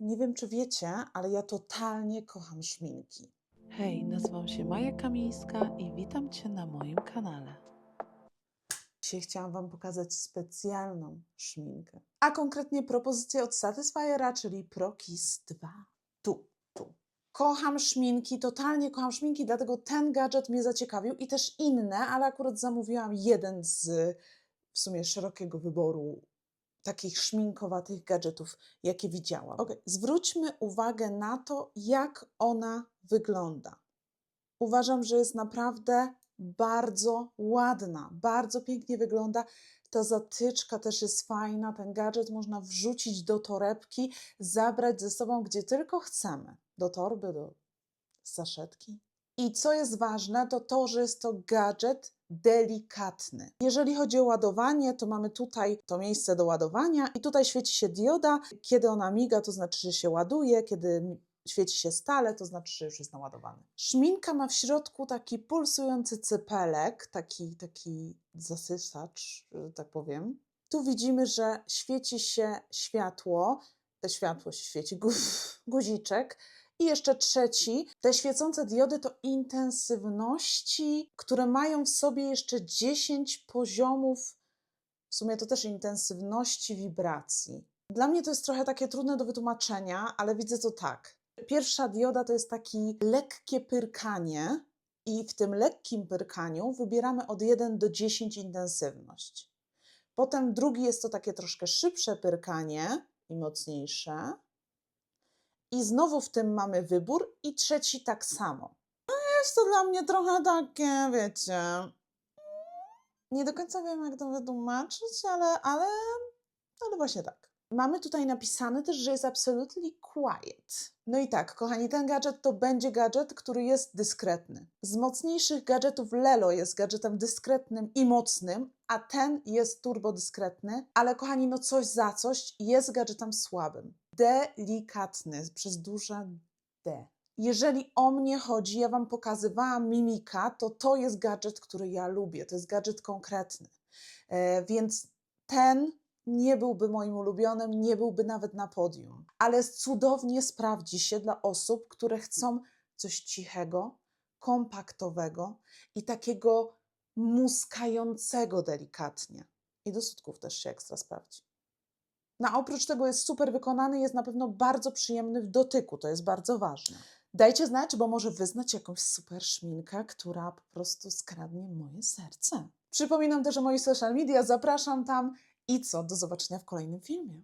Nie wiem, czy wiecie, ale ja totalnie kocham szminki. Hej, nazywam się Maja Kamińska i witam Cię na moim kanale. Dzisiaj chciałam Wam pokazać specjalną szminkę. A konkretnie propozycję od Satisfiera, czyli ProKiss 2. Tu, tu. Kocham szminki, totalnie kocham szminki, dlatego ten gadżet mnie zaciekawił i też inne, ale akurat zamówiłam jeden z w sumie szerokiego wyboru takich szminkowatych gadżetów, jakie widziałam. Ok, zwróćmy uwagę na to, jak ona wygląda. Uważam, że jest naprawdę bardzo ładna, bardzo pięknie wygląda. Ta zatyczka też jest fajna, ten gadżet można wrzucić do torebki, zabrać ze sobą gdzie tylko chcemy. Do torby, do saszetki. I co jest ważne, to to, że jest to gadżet delikatny. Jeżeli chodzi o ładowanie, to mamy tutaj to miejsce do ładowania i tutaj świeci się dioda. Kiedy ona miga, to znaczy, że się ładuje, kiedy świeci się stale, to znaczy, że już jest naładowany. Szminka ma w środku taki pulsujący cypelek, taki, taki zasysacz, że tak powiem. Tu widzimy, że świeci się światło, światło się świeci, gu, guziczek. I jeszcze trzeci, te świecące diody to intensywności, które mają w sobie jeszcze 10 poziomów, w sumie to też intensywności wibracji. Dla mnie to jest trochę takie trudne do wytłumaczenia, ale widzę to tak. Pierwsza dioda to jest takie lekkie pyrkanie, i w tym lekkim pyrkaniu wybieramy od 1 do 10 intensywność. Potem drugi jest to takie troszkę szybsze pyrkanie i mocniejsze. I znowu w tym mamy wybór, i trzeci tak samo. No jest to dla mnie trochę takie, wiecie. Nie do końca wiem, jak to wytłumaczyć, ale, ale, ale właśnie tak. Mamy tutaj napisane też, że jest absolutely quiet. No i tak, kochani, ten gadżet to będzie gadżet, który jest dyskretny. Z mocniejszych gadżetów Lelo jest gadżetem dyskretnym i mocnym, a ten jest turbo dyskretny, ale kochani, no coś za coś jest gadżetem słabym. Delikatny, przez duże D. Jeżeli o mnie chodzi, ja Wam pokazywałam mimika, to to jest gadżet, który ja lubię. To jest gadżet konkretny. E, więc ten nie byłby moim ulubionym, nie byłby nawet na podium. Ale cudownie sprawdzi się dla osób, które chcą coś cichego, kompaktowego i takiego muskającego delikatnie. I do sutków też się ekstra sprawdzi. No a oprócz tego jest super wykonany, jest na pewno bardzo przyjemny w dotyku, to jest bardzo ważne. Dajcie znać, bo może wyznać jakąś super szminkę, która po prostu skradnie moje serce. Przypominam też o moich social media, zapraszam tam i co? Do zobaczenia w kolejnym filmie.